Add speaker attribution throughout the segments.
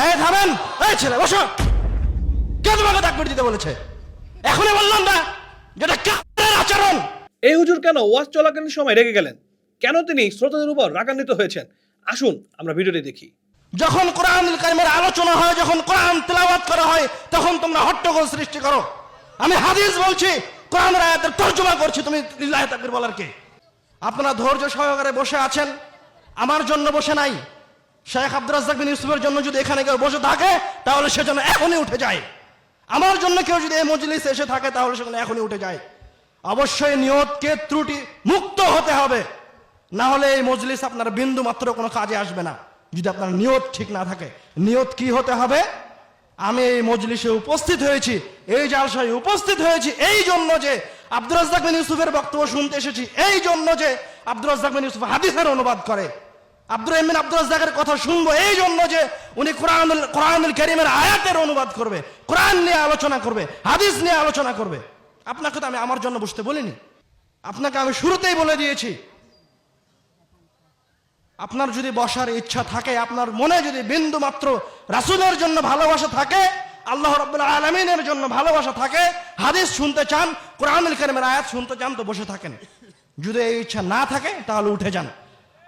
Speaker 1: এই থামেন। এই ছেলে বসো। কে তোমাকে তাকবির দিতে বলেছে? এখনই বললাম না যেটা কাপড়ের আচরণ।
Speaker 2: এই হুজুর কেন ওয়াজ চলাকালীন সময় রেগে গেলেন? কেন তিনি শ্রোতাদের উপর রাগান্বিত হয়েছেন? আসুন আমরা ভিডিওটি দেখি।
Speaker 1: যখন কোরআন কারিমের আলোচনা হয় যখন কোরআন তেলাওয়াত করা হয় তখন তোমরা হট্টগোল সৃষ্টি করো। আমি হাদিস বলছি কোরআনের আয়াতের তর্জমা করছি তুমি লিল্লাহি তাকবীর বলার কে? আপনারা ধৈর্য সহকারে বসে আছেন আমার জন্য বসে নাই। শেখ আব্দুর রাজ্জাক বিন ইউসুফের জন্য যদি এখানে কেউ বসে থাকে, তাহলে সে যেন এখনই উঠে যায়। আমার জন্য কেউ যদি এই মজলিসে এসে থাকে, তাহলে সেখানে এখনই উঠে যায়। অবশ্যই নিয়তকে ত্রুটি মুক্ত হতে হবে। না হলে এই মজলিস আপনার বিন্দু মাত্র কোনো কাজে আসবে না। যদি আপনার নিয়ত ঠিক না থাকে, নিয়ত কি হতে হবে? আমি এই মজলিসে উপস্থিত হয়েছি, এই জালসায় উপস্থিত হয়েছি, এই জন্য যে আব্দুর রাজ্জাক বিন ইউসুফের বক্তব্য শুনতে এসেছি, এই জন্য যে আব্দুর রাজ্জাক বিন ইউসুফ হাদিসের অনুবাদ করে। আব্দুর রহমান আব্দুর রাজ্জাকের কথা শুনব এই জন্য যে উনি কোরআনুল কোরআনুল করিমের আয়াতের অনুবাদ করবে, কোরআন নিয়ে আলোচনা করবে, হাদিস নিয়ে আলোচনা করবে। আপনাকে তো আমি আমার জন্য বুঝতে বলিনি। আপনাকে আমি শুরুতেই বলে দিয়েছি। আপনার যদি বসার ইচ্ছা থাকে, আপনার মনে যদি বিন্দু মাত্র রাসুলের জন্য ভালোবাসা থাকে, আল্লাহ রব্বুল আলমিনের জন্য ভালোবাসা থাকে, হাদিস শুনতে চান, কোরআনুল করিমের আয়াত শুনতে চান, তো বসে থাকেন। যদি এই ইচ্ছা না থাকে, তাহলে উঠে যান।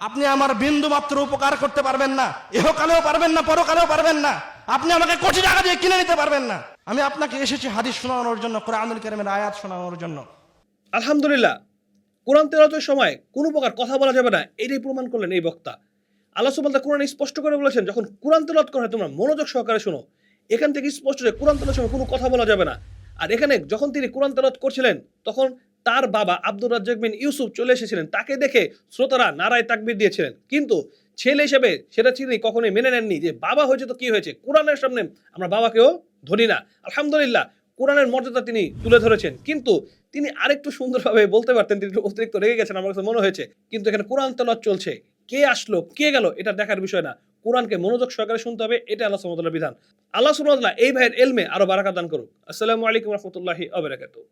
Speaker 1: আপনি আমার বিন্দু মাত্র উপকার করতে পারবেন না। ইহকালেও পারবেন না, পরকালেও পারবেন না। আপনি আমাকে কোটি টাকা দিয়ে কিনে নিতে পারবেন না। আমি আপনাকে এসেছি হাদিস শোনানোর জন্য, কোরআনুল করিমের আয়াত শোনানোর জন্য।
Speaker 2: আলহামদুলিল্লাহ, কোরআন তেলাওয়াতের সময় কোনো প্রকার কথা বলা যাবে না, এটাই প্রমাণ করলেন এই বক্তা। আল্লাহ সুবহানাহু কোরআন স্পষ্ট করে বলেছেন, যখন কোরআন তেলাওয়াত করা হয়, তোমরা মনোযোগ সহকারে শোনো। এখান থেকে স্পষ্ট যে কোরআন তেলাওয়াতের সময় কোনো কথা বলা যাবে না। আর এখানে যখন তিনি কোরআন তেলাওয়াত করছিলেন, তখন তার বাবা আব্দুর রাজ্জাক বিন ইউসুফ চলে এসেছিলেন। তাকে দেখে শ্রোতারা নারায় তাকবির দিয়েছিলেন। কিন্তু ছেলে হিসেবে সেটা তিনি কখনোই মেনে নেননি যে বাবা হয়েছে তো কি হয়েছে। কোরআনের সামনে আমরা বাবাকেও ধরি না। আলহামদুলিল্লাহ, কোরআনের মর্যাদা তিনি তুলে ধরেছেন। কিন্তু তিনি আরেকটু সুন্দরভাবে বলতে পারতেন, তিনি অতিরিক্ত রেগে গেছেন, আমার কাছে মনে হয়েছে। কিন্তু এখানে কোরআন তেলাওয়াত চলছে। কে আসলো, কে গেল, এটা দেখার বিষয় না। কোরআনকে মনোযোগ সহকারে শুনতে হবে, এটা আল্লাহ তাআলার বিধান। আল্লাহ তাআলা এই ভাইয়ের এলমে আরও বারাকা দান করুক। আসসালামু আলাইকুম রহমতুল্লাহি আবরাকাতুহ